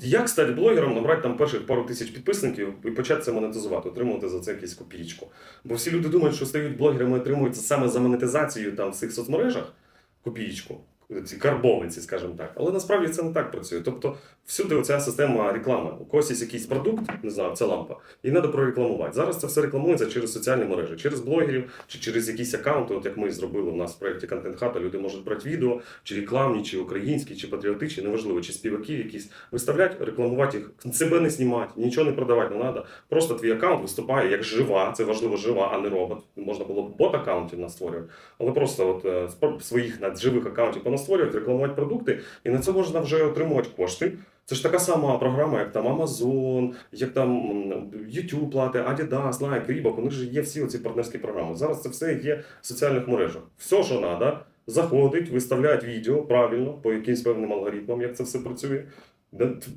Як стати блогером, набрати там перших пару тисяч підписників і почати це монетизувати, отримувати за це якусь копійку. Бо всі люди думають, що стають блогерами, отримують саме за монетизацію там в цих соцмережах копійку, ці карбованці, скажімо так. Але насправді це не так працює. Тобто всюди оця система реклами. У когось є якийсь продукт, не знаю, це лампа, і треба прорекламувати. Зараз це все рекламується через соціальні мережі, через блогерів чи через якісь аккаунти, от як ми зробили у нас в проєкті Контент Хата, люди можуть брати відео, чи рекламні, чи українські, чи патріотичні, неважливо, чи співаки якісь виставляти, рекламувати їх, себе не знімати, нічого не продавати не треба. Просто твій аккаунт виступає як жива, це важливо жива, а не робот. Можна було б бот аккаунтів настворювати, але просто от е, своїх живих аккаунтів понастворювати, рекламувати продукти, і на це можна вже отримувати кошти. Це ж така сама програма, як там Amazon, як там YouTube плати, Adidas, Nike, Reebok, у них же є всі оці партнерські програми. Зараз це все є в соціальних мережах. Все, що треба, заходить, виставляють відео правильно по якимсь певним алгоритмам, як це все працює.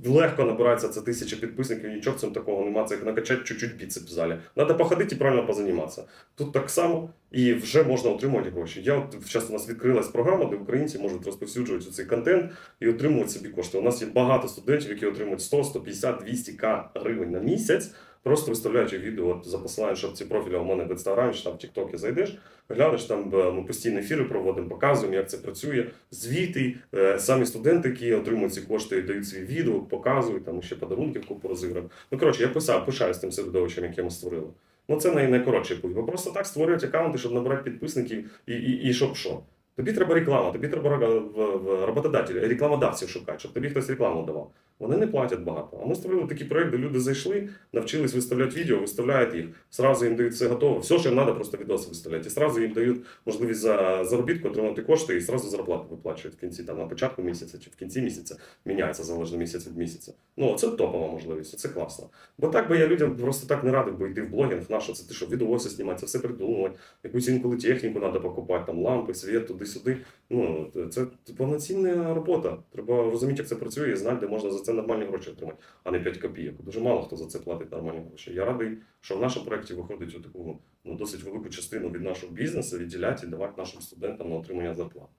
Легко набирається це тисяча підписників, нічого в цьому такого немає, це як накачати чуть-чуть біцеп в залі. Треба походити і правильно позаніматися. Тут так само і вже можна отримувати гроші. Я от зараз у нас відкрилась програма, де українці можуть розповсюджувати цей контент і отримувати собі кошти. У нас є багато студентів, які отримують 100, 150, 200 к гривень на місяць, просто виставляючи відео от, за посиланням, ці профілі у мене в інстаграмі чи там в Тіктокі зайдеш, глянеш там е, ми постійні ефіри проводимо, показуємо, як це працює. Звіти, е, самі студенти, які отримують ці кошти, дають свій відео, показують там ще подарунків купу розіграємо. Ну коротше, я писав, пишаюсь тим середовищем, яке ми створили. Ну це най- найкоротший путь. Бо просто так створюють аккаунти, щоб набирати підписників і, і, і щоб що. Тобі треба реклама, тобі треба роботодателів, рекламодавців шукати, щоб тобі хтось рекламу давав. Вони не платять багато. А ми створили такий проект, де люди зайшли, навчились виставляти відео, виставляють їх, зразу їм дають все готове. Все, що їм треба, просто відоси виставляти. І зразу їм дають можливість за заробітку отримати кошти і зразу зарплату виплачують в кінці, там на початку місяця чи в кінці місяця міняється залежно місяць від місяця. Ну це топова можливість, це класно. Бо так би я людям просто так не радив би йти в блогінг, на це ти що відоси знімати, це все придумувати, якусь інколи техніку треба покупати, там лампи, світ, туди-сюди. Ну це повноцінна робота. Треба розуміти, як це працює, і знати, де можна за це нормальні гроші отримати, а не 5 копійок. Дуже мало хто за це платить нормальні гроші. Я радий, що в нашому проєкті виходить у таку ну, досить велику частину від нашого бізнесу відділяти і давати нашим студентам на отримання зарплат.